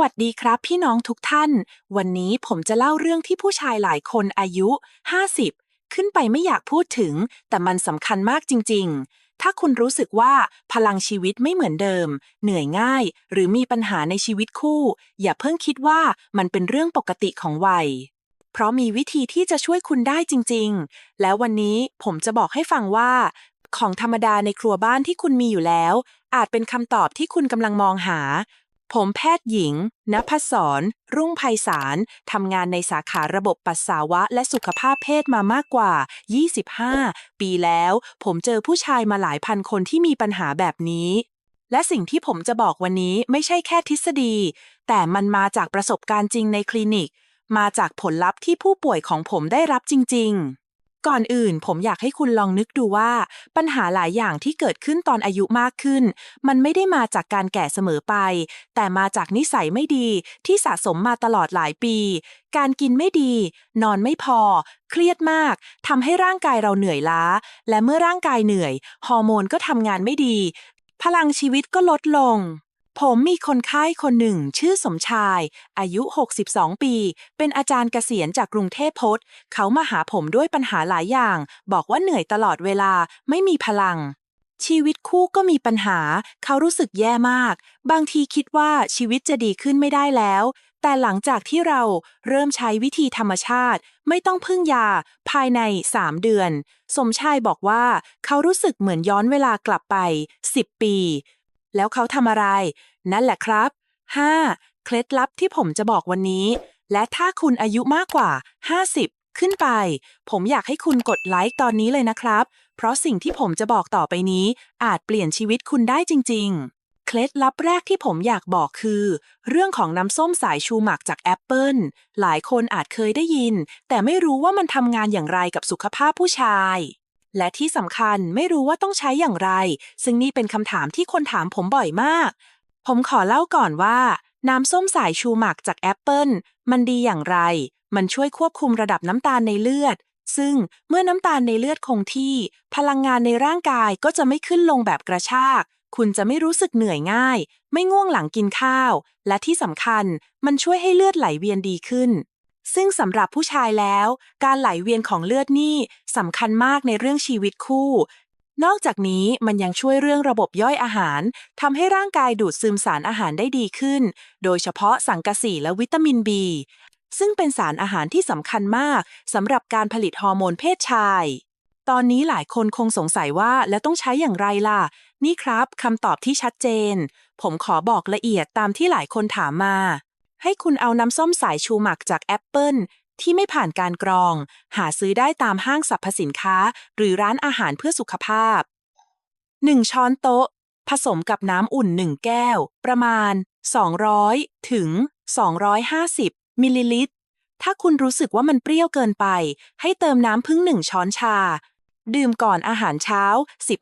วัสดีครับพี่น้องทุกท่าน วันนี้ผมจะเล่าเรื่องที่ผู้ชายหลายคนอายุ 50 ขึ้นไปไม่อยากพูดถึง แต่มันสำคัญมากจริง ๆ ถ้าคุณรู้สึกว่าพลังชีวิตไม่เหมือนเดิม เหนื่อยง่าย หรือมีปัญหาในชีวิตคู่ อย่าเพิ่งคิดว่ามันเป็นเรื่องปกติของวัย เพราะมีวิธีที่จะช่วยคุณได้จริง ๆ แล้ววันนี้ผมจะบอกให้ฟังว่า ของธรรมดาในครัวบ้านที่คุณมีอยู่แล้ว อาจเป็นคำตอบที่คุณกำลังมองหา ผมแพทย์หญิงณภัสสรรุ่งไพศาลทำงานในสาขาระบบปัสสาวะและสุขภาพเพศมามากกว่า 25 ปีแล้ว ผมเจอผู้ชายมาหลายพันคนที่มีปัญหาแบบนี้ และสิ่งที่ผมจะบอกวันนี้ไม่ใช่แค่ทฤษฎี แต่มันมาจากประสบการณ์จริงในคลินิก มาจากผลลัพธ์ที่ผู้ป่วยของผมได้รับจริง ๆ ก่อนอื่นผมอยากให้คุณลองนึกดูว่า ปัญหาหลายอย่างที่เกิดขึ้นตอนอายุมากขึ้น มันไม่ได้มาจากการแก่เสมอไป แต่มาจากนิสัยไม่ดีที่สะสมมาตลอดหลายปี การกินไม่ดี นอนไม่พอ เครียดมากทำให้ร่างกายเราเหนื่อยล้า และเมื่อร่างกายเหนื่อย ฮอร์โมนก็ทำงานไม่ดี พลังชีวิตก็ลดลง ผมมีคนไข้คนหนึ่ง ชื่อสมชาย อายุ 62 ปี เป็นอาจารย์เกษียณจากกรุงเทพพจน์ เขามาหาผมด้วยปัญหาหลายอย่าง บอกว่าเหนื่อยตลอดเวลาไม่มีพลัง ชีวิตคู่ก็มีปัญหา เขารู้สึกแย่มาก บางทีคิดว่าชีวิตจะดีขึ้นไม่ได้แล้ว แต่หลังจากที่เราเริ่มใช้วิธีธรรมชาติ ไม่ต้องพึ่งยา ภายใน 3 เดือน สมชายบอกว่า เขารู้สึกเหมือนย้อนเวลากลับไป 10 ปี แล้วเขาทำอะไร นั่นแหละครับ 5. เคล็ดลับที่ผมจะบอกวันนี้ และถ้าคุณอายุมากกว่า 50 ขึ้นไป ผมอยากให้คุณกดไลค์ตอนนี้เลยนะครับ เพราะสิ่งที่ผมจะบอกต่อไปนี้ อาจเปลี่ยนชีวิตคุณได้จริง ๆ เคล็ดลับแรกที่ผมอยากบอกคือ เรื่องของน้ำส้มสายชูหมักจากแอปเปิลหลายคนอาจเคยได้ยิน แต่ไม่รู้ว่ามันทำงานอย่างไรกับสุขภาพผู้ชาย และที่สำคัญไม่รู้ว่าต้องใช้อย่างไร ซึ่งนี่เป็นคำถามที่คนถามผมบ่อยมาก ผมขอเล่าก่อนว่า น้ำส้มสายชูหมักจากแอปเปิลมันดีอย่างไร มันช่วยควบคุมระดับน้ำตาลในเลือด ซึ่งเมื่อน้ำตาลในเลือดคงที่ พลังงานในร่างกายก็จะไม่ขึ้นลงแบบกระชาก คุณจะไม่รู้สึกเหนื่อยง่าย ไม่ง่วงหลังกินข้าว และที่สำคัญ มันช่วยให้เลือดไหลเวียนดีขึ้น ซึ่งสำหรับผู้ชายแล้ว การไหลเวียนของเลือดนี่สำคัญมากในเรื่องชีวิตคู่ นอกจากนี้มันยังช่วยเรื่องระบบย่อยอาหารทำให้ร่างกายดูดซึมสารอาหารได้ดีขึ้น โดยเฉพาะสังกะสีและวิตามิน B ซึ่งเป็นสารอาหารที่สำคัญมากสำหรับการผลิตฮอร์โมนเพศชาย ตอนนี้หลายคนคงสงสัยว่าแล้วต้องใช้อย่างไรล่ะ นี่ครับคำตอบที่ชัดเจน ผมขอบอกละเอียดตามที่หลายคนถามมา ให้คุณเอาน้ำส้มสายชูหมักจากแอปเปิลที่ไม่ผ่านการกรอง หาซื้อได้ตามห้างสรรพสินค้า หรือร้านอาหารเพื่อสุขภาพ 1 ช้อนโต๊ะ ผสมกับน้ำอุ่น 1 แก้ว ประมาณ 200 ถึง 250 มิลลิลิตร ถ้าคุณรู้สึกว่ามันเปรี้ยวเกินไป ให้เติมน้ำพึ่ง1ช้อนชา ดื่มก่อนอาหารเช้า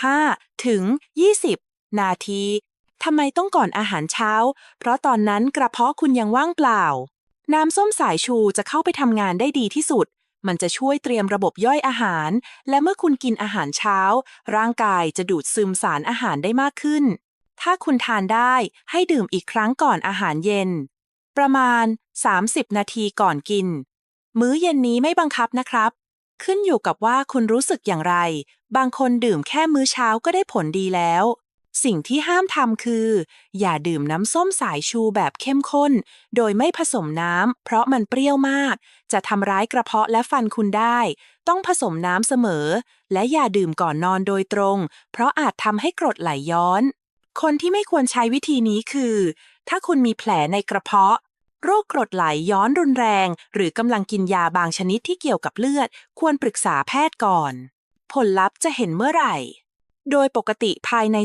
15 ถึง 20 นาที ทำไมต้องก่อนอาหารเช้า เพราะตอนนั้นกระเพาะคุณยังว่างเปล่า น้ำส้มสายชูจะเข้าไปทำงานได้ดีที่สุด มันจะช่วยเตรียมระบบย่อยอาหาร และเมื่อคุณกินอาหารเช้า ร่างกายจะดูดซึมสารอาหารได้มากขึ้น ถ้าคุณทานได้ให้ดื่มอีกครั้งก่อนอาหารเย็น ประมาณ 30 นาทีก่อนกิน มื้อเย็นนี้ไม่บังคับนะครับ ขึ้นอยู่กับว่าคุณรู้สึกอย่างไร บางคนดื่มแค่มื้อเช้าก็ได้ผลดีแล้ว สิ่งที่ห้ามทำคือ อย่าดื่มน้ำส้มสายชูแบบเข้มข้น โดยไม่ผสมน้ำ เพราะมันเปรี้ยวมาก จะทำร้ายกระเพาะและฟันคุณได้ ต้องผสมน้ำเสมอ และอย่าดื่มก่อนนอนโดยตรง เพราะอาจทำให้กรดไหลย้อน คนที่ไม่ควรใช้วิธีนี้คือ ถ้าคุณมีแผลในกระเพาะ โรคกรดไหลย้อนรุนแรง หรือกำลังกินยาบางชนิดที่เกี่ยวกับเลือด ควรปรึกษาแพทย์ก่อน ผลลัพธ์จะเห็นเมื่อไหร่ โดยปกติภายใน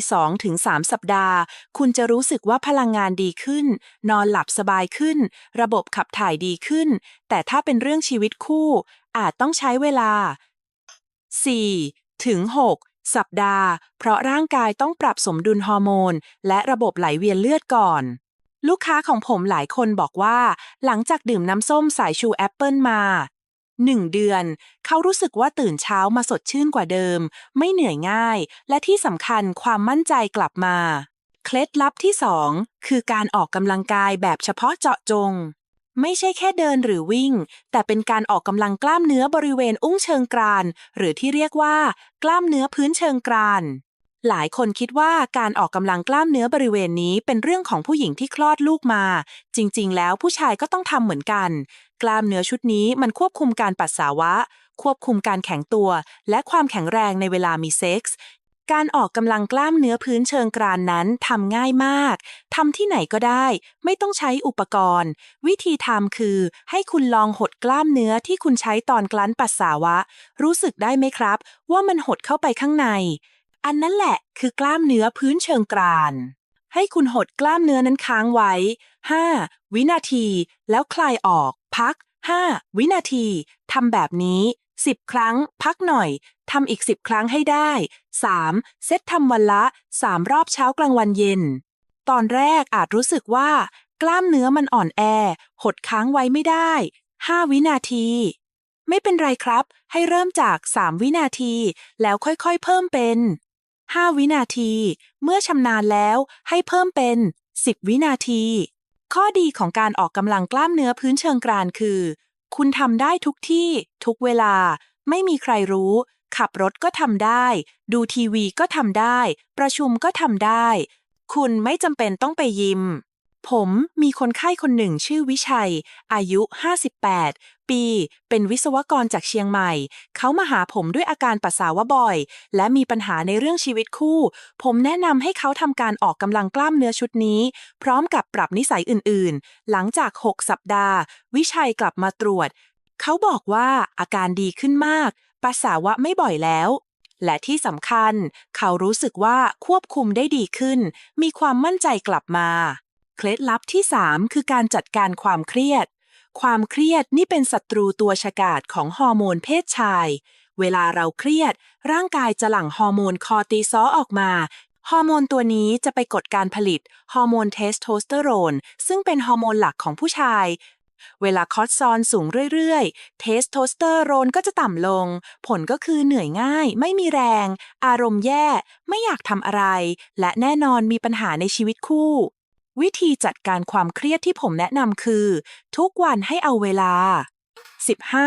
2-3 สัปดาห์ คุณจะรู้สึกว่าพลังงานดีขึ้น นอนหลับสบายขึ้น ระบบขับถ่ายดีขึ้น แต่ถ้าเป็นเรื่องชีวิตคู่ อาจต้องใช้เวลา 4 ถึง 6 สัปดาห์ เพราะร่างกายต้องปรับสมดุลฮอร์โมน และระบบไหลเวียนเลือดก่อน ลูกค้าของผมหลายคนบอกว่า หลังจากดื่มน้ำส้มสายชูแอปเปิลมา หนึ่งเดือน เขารู้สึกว่าตื่นเช้ามาสดชื่นกว่าเดิม ไม่เหนื่อยง่าย และที่สำคัญความมั่นใจกลับมา เคล็ดลับที่2คือการออกกำลังกายแบบเฉพาะเจาะจง ไม่ใช่แค่เดินหรือวิ่ง แต่เป็นการออกกำลังกล้ามเนื้อบริเวณอุ้งเชิงกราน หรือที่เรียกว่า กล้ามเนื้อพื้นเชิงกราน หลายคนคิดว่าการออกกำลังกล้ามเนื้อบริเวณนี้เป็นเรื่องของผู้หญิงที่คลอดลูกมา จริง ๆ แล้วผู้ชายก็ต้องทำเหมือนกัน กล้ามเนื้อชุดนี้มันควบคุมการปัสสาวะ ควบคุมการแข็งตัว และความแข็งแรงในเวลามีเซ็กส์การออกกำลังกล้ามเนื้อพื้นเชิงกรานนั้นทำง่ายมาก ทำที่ไหนก็ได้ ไม่ต้องใช้อุปกรณ์ วิธีทำคือ ให้คุณลองหดกล้ามเนื้อที่คุณใช้ตอนกลั้นปัสสาวะ รู้สึกได้ไหมครับ ว่ามันหดเข้าไปข้างใน อันนั้นแหละคือกล้ามเนื้อพื้นเชิงกราน ให้คุณหดกล้ามเนื้อนั้นค้างไว้ 5 วินาที แล้วคลายออก พัก 5 วินาที ทำแบบนี้ 10 ครั้ง พักหน่อย ทำอีก 10 ครั้งให้ได้ 3. เซตทำวันละ 3 รอบเช้ากลางวันเย็น ตอนแรกอาจรู้สึกว่า กล้ามเนื้อมันอ่อนแอ หดค้างไว้ไม่ได้ 5 วินาทีไม่เป็นไรครับ ให้เริ่มจาก 3 วินาที แล้วค่อยๆ เพิ่มเป็น 5 วินาที เมื่อชำนาญแล้วให้เพิ่มเป็น 10 วินาที ข้อดีของการออกกำลังกล้ามเนื้อพื้นเชิงกรานคือ คุณทำได้ทุกที่ ทุกเวลา ไม่มีใครรู้ ขับรถก็ทำได้ ดูทีวีก็ทำได้ ประชุมก็ทำได้ คุณไม่จำเป็นต้องไปยิม ผมมีคนไข้คนหนึ่งชื่อวิชัย อายุ 58 ปี เป็นวิศวกรจากเชียงใหม่ เขามาหาผมด้วยอาการปัสสาวะบ่อย และมีปัญหาในเรื่องชีวิตคู่ ผมแนะนำให้เขาทำการออกกำลังกล้ามเนื้อชุดนี้ พร้อมกับปรับนิสัยอื่นๆ หลังจาก 6 สัปดาห์ วิชัยกลับมาตรวจ เขาบอกว่าอาการดีขึ้นมาก ปัสสาวะไม่บ่อยแล้วและที่สำคัญ เขารู้สึกว่าควบคุมได้ดีขึ้น มีความมั่นใจกลับมา เคล็ดลับที่ 3 คือการจัดการความเครียด ความเครียดนี่เป็นศัตรูตัวฉกาจของฮอร์โมนเพศชาย เวลาเราเครียด ร่างกายจะหลั่งฮอร์โมนคอร์ติซอลออกมาฮอร์โมนตัวนี้จะไปกดการผลิตฮอร์โมนเทสโทสเตอโรนซึ่งเป็นฮอร์โมนหลักของผู้ชาย เวลาคอร์ติซอลสูงเรื่อยๆ เทสโทสเตอโรนก็จะต่ำลง ผลก็คือเหนื่อยง่าย ไม่มีแรง อารมณ์แย่ ไม่อยากทำอะไร และแน่นอนมีปัญหาในชีวิตคู่ วิธีจัดการความเครียดที่ผมแนะนำคือ ทุกวันให้เอาเวลา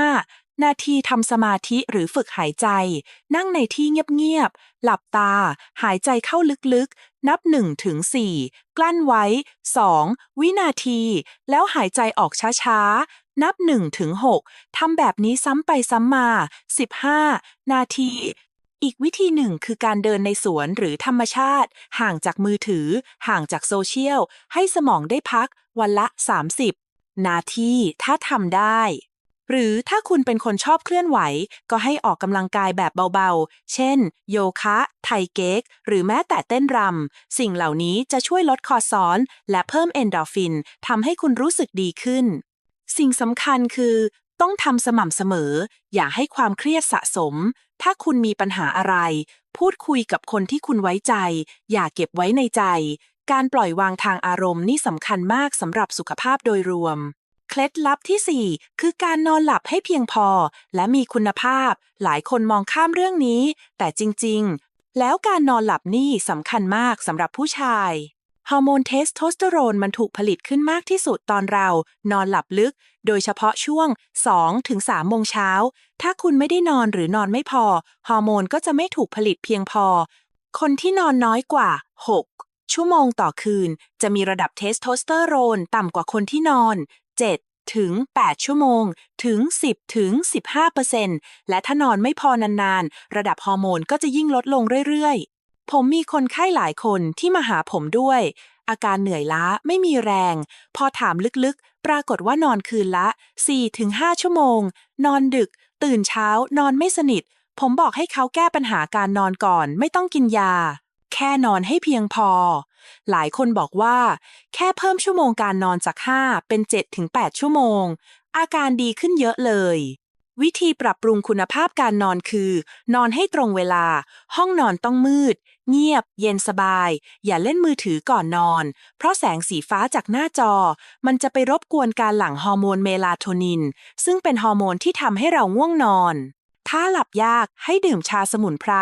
15 นาทีทำสมาธิหรือฝึกหายใจ นั่งในที่เงียบๆ หลับตา หายใจเข้าลึกๆ นับ1ถึง4กลั้นไว้ 2 วินาที แล้วหายใจออกช้าๆ นับ1ถึง6ทำแบบนี้ซ้ำไปซ้ำมา 15 นาที อีกวิธีหนึ่งคือการเดินในสวนหรือธรรมชาติ ห่างจากมือถือ ห่างจากโซเชียล ให้สมองได้พัก วันละ 30 นาทีถ้าทำได้ หรือถ้าคุณเป็นคนชอบเคลื่อนไหว ก็ให้ออกกำลังกายแบบเบาๆ เช่น โยคะ ไทเก๊ก หรือแม้แต่เต้นรำ สิ่งเหล่านี้จะช่วยลดคอร์ซอลและเพิ่มเอนโดรฟินทำให้คุณรู้สึกดีขึ้นสิ่งสำคัญคือ ต้องทำสม่ำเสมอ อย่าให้ความเครียดสะสม ถ้าคุณมีปัญหาอะไร พูดคุยกับคนที่คุณไว้ใจ อย่าเก็บไว้ในใจ การปล่อยวางทางอารมณ์นี่สำคัญมากสำหรับสุขภาพโดยรวม เคล็ดลับที่ 4 คือการนอนหลับให้เพียงพอ และมีคุณภาพ หลายคนมองข้ามเรื่องนี้ แต่จริง ๆ แล้วการนอนหลับนี่สำคัญมากสำหรับผู้ชาย ฮอร์โมนเทสโทสเตอโรนมันถูกผลิตขึ้นมากที่สุดตอนเรา นอนหลับลึก โดยเฉพาะช่วง2-3โมงเช้า ถ้าคุณไม่ได้นอนหรือนอนไม่พอ ฮอร์โมนก็จะไม่ถูกผลิตเพียงพอ คนที่นอนน้อยกว่า 6 ชั่วโมงต่อคืน จะมีระดับเทสโทสเตอโรนต่ำกว่าคนที่นอน 7ถึง 8 ชั่วโมง ถึง 10 ถึง 15%และถ้านอนไม่พอนานๆ ระดับฮอร์โมนก็จะยิ่งลดลงเรื่อยๆ ผมมีคนไข้หลายคนที่มาหาผมด้วย อาการเหนื่อยล้าไม่มีแรง พอถามลึกๆ ปรากฏว่านอนคืนละ 4-5 ชั่วโมง นอนดึก ตื่นเช้า นอนไม่สนิท ผมบอกให้เขาแก้ปัญหาการนอนก่อน ไม่ต้องกินยา แค่นอนให้เพียงพอ หลายคนบอกว่า แค่เพิ่มชั่วโมงการนอนจาก 5 เป็น 7-8 ชั่วโมง อาการดีขึ้นเยอะเลย วิธีปรับปรุงคุณภาพการนอนคือ นอนให้ตรงเวลา ห้องนอนต้องมืด เงียบ เย็นสบาย อย่าเล่นมือถือก่อนนอน เพราะแสงสีฟ้าจากหน้าจอ มันจะไปรบกวนการหลั่งฮอร์โมนเมลาโทนิน ซึ่งเป็นฮอร์โมนที่ทำให้เราง่วงนอน ถ้าหลับยากให้ดื่มชาสมุนไพร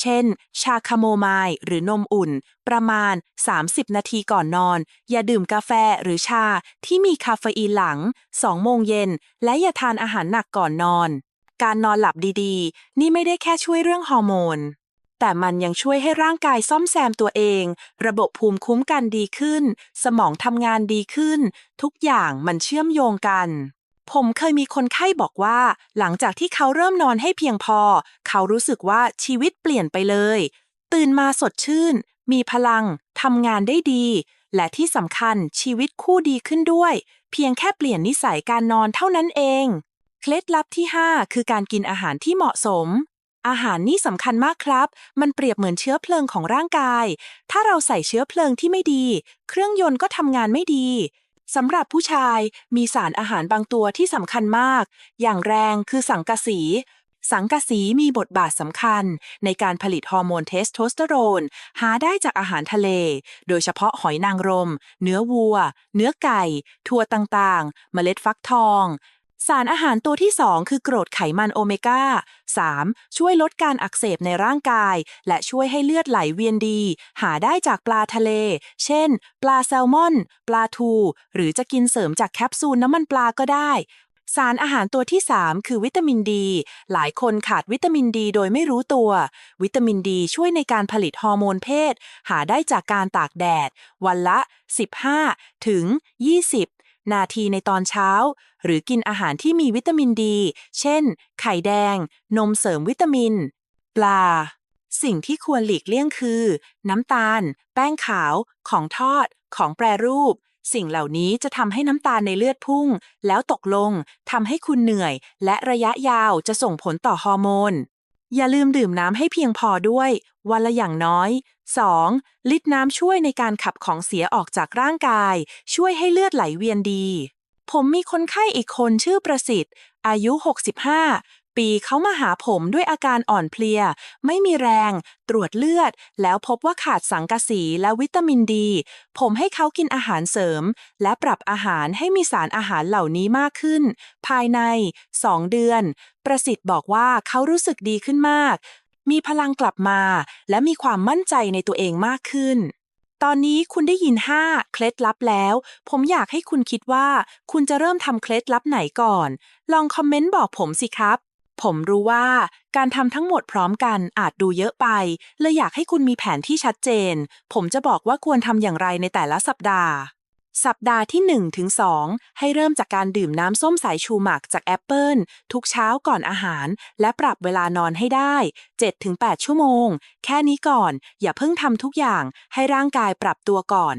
เช่น ชาคาโมไมล์หรือนมอุ่น ประมาณ 30 นาทีก่อนนอน อย่าดื่มกาแฟหรือชาที่มีคาเฟอีนหลัง 2 โมงเย็น และอย่าทานอาหารหนักก่อนนอน การนอนหลับดีๆ นี่ไม่ได้แค่ช่วยเรื่องฮอร์โมนแต่มันยังช่วยให้ร่างกายซ่อมแซมตัวเอง ระบบภูมิคุ้มกันดีขึ้น สมองทำงานดีขึ้น ทุกอย่างมันเชื่อมโยงกัน ผมเคยมีคนไข้บอกว่า หลังจากที่เขาเริ่มนอนให้เพียงพอ เขารู้สึกว่าชีวิตเปลี่ยนไปเลย ตื่นมาสดชื่น มีพลังทำงานได้ดี และที่สำคัญชีวิตคู่ดีขึ้นด้วย เพียงแค่เปลี่ยนนิสัยการนอนเท่านั้นเอง เคล็ดลับที่ 5 คือการกินอาหารที่เหมาะสมอาหารนี่สำคัญมากครับ มันเปรียบเหมือนเชื้อเพลิงของร่างกาย ถ้าเราใส่เชื้อเพลิงที่ไม่ดี เครื่องยนต์ก็ทำงานไม่ดี สำหรับผู้ชายมีสารอาหารบางตัวที่สำคัญมาก อย่างแรงคือสังกะสี สังกะสีมีบทบาทสำคัญ ในการผลิตฮอร์โมนเทสโทสเตอโรน หาได้จากอาหารทะเล โดยเฉพาะหอยนางรม เนื้อวัว เนื้อไก่ ถั่วต่างๆ เมล็ดฟักทอง สารอาหารตัวที่ 2 คือกรดไขมันโอเมก้า 3. ช่วยลดการอักเสบในร่างกาย และช่วยให้เลือดไหลเวียนดี หาได้จากปลาทะเล เช่น ปลาแซลมอน ปลาทู หรือจะกินเสริมจากแคปซูลน้ำมันปลาก็ได้ สารอาหารตัวที่ 3 คือวิตามินดี หลายคนขาดวิตามินดีโดยไม่รู้ตัว วิตามินดีช่วยในการผลิตฮอร์โมนเพศ หาได้จากการตากแดด วันละ 15 ถึง 20 นาทีในตอนเช้า หรือกินอาหารที่มีวิตามินดี เช่น ไข่แดง นมเสริมวิตามิน ปลา สิ่งที่ควรหลีกเลี่ยงคือ น้ำตาล แป้งขาว ของทอด ของแปรรูป สิ่งเหล่านี้จะทำให้น้ำตาลในเลือดพุ่ง แล้วตกลงทำให้คุณเหนื่อย และระยะยาวจะส่งผลต่อฮอร์โมนอย่าลืมดื่มน้ำให้เพียงพอด้วย วันละอย่างน้อย 2. ลิตรน้ำช่วยในการขับของเสียออกจากร่างกาย ช่วยให้เลือดไหลเวียนดี ผมมีคนไข้อีกคนชื่อประสิทธิ์ อายุ 65 ปีเขามาหาผมด้วยอาการอ่อนเพลีย ไม่มีแรง ตรวจเลือด แล้วพบว่าขาดสังกะสีและวิตามินดี ผมให้เขากินอาหารเสริม และปรับอาหารให้มีสารอาหารเหล่านี้มากขึ้น ภายใน 2 เดือน ประสิทธิ์บอกว่าเขารู้สึกดีขึ้นมาก มีพลังกลับมา และมีความมั่นใจในตัวเองมากขึ้น ตอนนี้คุณได้ยิน 5 เคล็ดลับแล้ว ผมอยากให้คุณคิดว่า คุณจะเริ่มทำเคล็ดลับไหนก่อน ลองคอมเมนต์บอกผมสิครับ ผมรู้ว่าการทำทั้งหมดพร้อมกันอาจดูเยอะไปเลยอยากให้คุณมีแผนที่ชัดเจน ผมจะบอกว่าควรทำอย่างไรในแต่ละสัปดาห์ สัปดาห์ที่1ถึง2ให้เริ่มจากการดื่มน้ำส้มสายชูหมักจากแอปเปิลทุกเช้าก่อนอาหาร และปรับเวลานอนให้ได้ 7-8 ชั่วโมง แค่นี้ก่อน อย่าเพิ่งทำทุกอย่างให้ร่างกายปรับตัวก่อน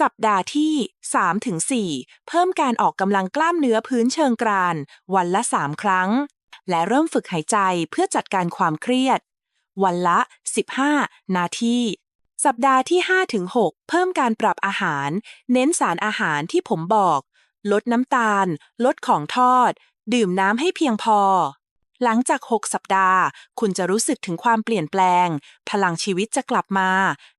สัปดาห์ที่ 3-4 เพิ่มการออกกำลังกล้ามเนื้อพื้นเชิงกราน วันละ 3 ครั้ง และเริ่มฝึกหายใจเพื่อจัดการความเครียด วันละ 15 นาที สัปดาห์ที่ 5-6 เพิ่มการปรับอาหาร เน้นสารอาหารที่ผมบอก ลดน้ำตาล ลดของทอด ดื่มน้ำให้เพียงพอ หลังจาก 6 สัปดาห์ คุณจะรู้สึกถึงความเปลี่ยนแปลง พลังชีวิตจะกลับมา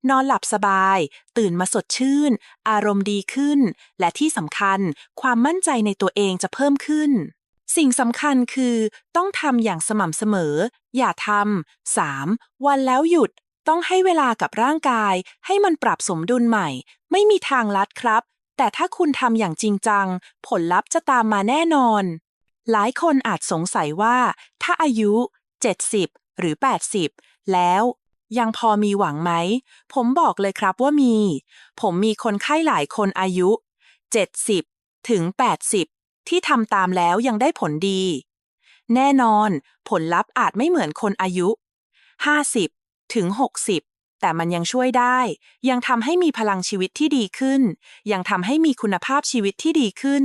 นอนหลับสบาย ตื่นมาสดชื่น อารมณ์ดีขึ้น และที่สำคัญ ความมั่นใจในตัวเองจะเพิ่มขึ้นสิ่งสำคัญคือต้องทำอย่างสม่ำเสมอ อย่าทำ 3. วันแล้วหยุด ต้องให้เวลากับร่างกาย ให้มันปรับสมดุลใหม่ ไม่มีทางลัดครับ แต่ถ้าคุณทำอย่างจริงจัง ผลลัพธ์จะตามมาแน่นอน หลายคนอาจสงสัยว่า ถ้าอายุ 70 หรือ 80 แล้วยังพอมีหวังไหม ผมบอกเลยครับว่ามี ผมมีคนไข้หลายคนอายุ 70 ถึง 80 ที่ทำตามแล้วยังได้ผลดี แน่นอน ผลลัพธ์อาจไม่เหมือนคนอายุ 50 ถึง 60 แต่มันยังช่วยได้ ยังทำให้มีพลังชีวิตที่ดีขึ้น ยังทำให้มีคุณภาพชีวิตที่ดีขึ้น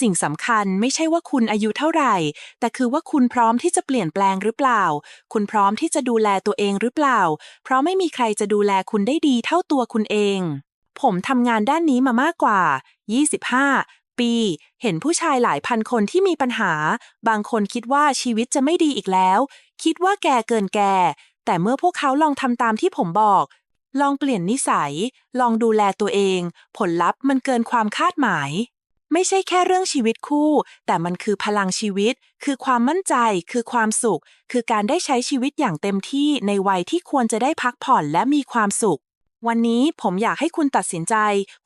สิ่งสำคัญไม่ใช่ว่าคุณอายุเท่าไหร่ แต่คือว่าคุณพร้อมที่จะเปลี่ยนแปลงหรือเปล่า คุณพร้อมที่จะดูแลตัวเองหรือเปล่า เพราะไม่มีใครจะดูแลคุณได้ดีเท่าตัวคุณเอง ผมทำงานด้านนี้มามากกว่า 25ปีเห็นผู้ชายหลายพันคนที่มีปัญหา บางคนคิดว่าชีวิตจะไม่ดีอีกแล้ว คิดว่าแก่เกินแก่ แต่เมื่อพวกเขาลองทำตามที่ผมบอก ลองเปลี่ยนนิสัย ลองดูแลตัวเอง ผลลัพธ์มันเกินความคาดหมาย ไม่ใช่แค่เรื่องชีวิตคู่ แต่มันคือพลังชีวิต คือความมั่นใจ คือความสุข คือการได้ใช้ชีวิตอย่างเต็มที่ในวัยที่ควรจะได้พักผ่อนและมีความสุขวันนี้ผมอยากให้คุณตัดสินใจ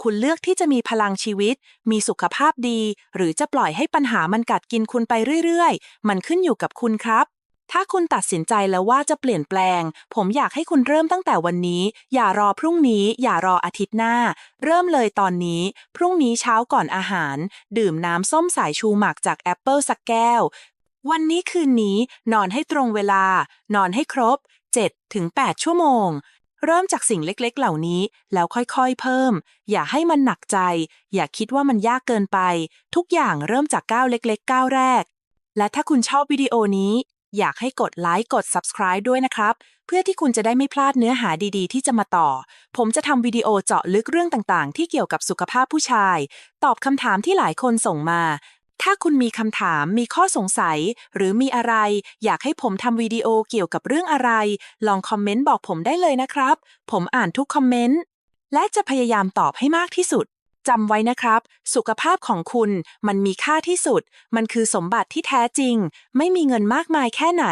คุณเลือกที่จะมีพลังชีวิต มีสุขภาพดี หรือจะปล่อยให้ปัญหามันกัดกินคุณไปเรื่อย ๆ มันขึ้นอยู่กับคุณครับ ถ้าคุณตัดสินใจแล้วว่าจะเปลี่ยนแปลง ผมอยากให้คุณเริ่มตั้งแต่วันนี้ อย่ารอพรุ่งนี้ อย่ารออาทิตย์หน้า เริ่มเลยตอนนี้ พรุ่งนี้เช้าก่อนอาหาร ดื่มน้ำส้มสายชูหมักจากแอปเปิลสักแก้ว วันนี้คืนนี้ นอนให้ตรงเวลา นอนให้ครบ 7 ถึง 8 ชั่วโมง เริ่มจากสิ่งเล็กๆ เหล่านี้ แล้วค่อยๆ เพิ่ม อย่าให้มันหนักใจ อย่าคิดว่ามันยากเกินไป ทุกอย่างเริ่มจากก้าวเล็กๆก้าวแรก และถ้าคุณชอบวิดีโอนี้ อยากให้กดไลค์กด subscribe ด้วยนะครับ เพื่อที่คุณจะได้ไม่พลาดเนื้อหาดีๆ ที่จะมาต่อ ผมจะทำวิดีโอเจาะลึกเรื่องต่างๆ ที่เกี่ยวกับสุขภาพผู้ชาย ตอบคำถามที่หลายคนส่งมา ถ้าคุณมีคำถามมีข้อสงสัย หรือมีอะไร อยากให้ผมทำวิดีโอเกี่ยวกับเรื่องอะไร ลองคอมเมนต์บอกผมได้เลยนะครับ ผมอ่านทุกคอมเมนต์และจะพยายามตอบให้มากที่สุด จำไว้นะครับ สุขภาพของคุณมันมีค่าที่สุด มันคือสมบัติที่แท้จริง ไม่มีเงินมากมายแค่ไหน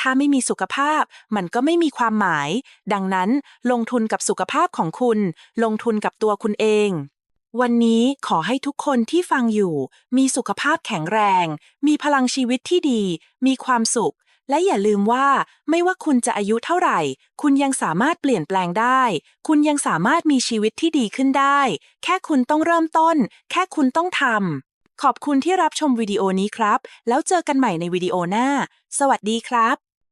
ถ้าไม่มีสุขภาพ มันก็ไม่มีความหมาย ดังนั้น ลงทุนกับสุขภาพของคุณ ลงทุนกับตัวคุณเอง วันนี้ขอให้ทุกคนที่ฟังอยู่ มีสุขภาพแข็งแรง มีพลังชีวิตที่ดี มีความสุข และอย่าลืมว่าไม่ว่าคุณจะอายุเท่าไหร่ คุณยังสามารถเปลี่ยนแปลงได้ คุณยังสามารถมีชีวิตที่ดีขึ้นได้ แค่คุณต้องเริ่มต้น แค่คุณต้องทำขอบคุณที่รับชมวิดีโอนี้ครับ แล้วเจอกันใหม่ในวิดีโอหน้า สวัสดีครับ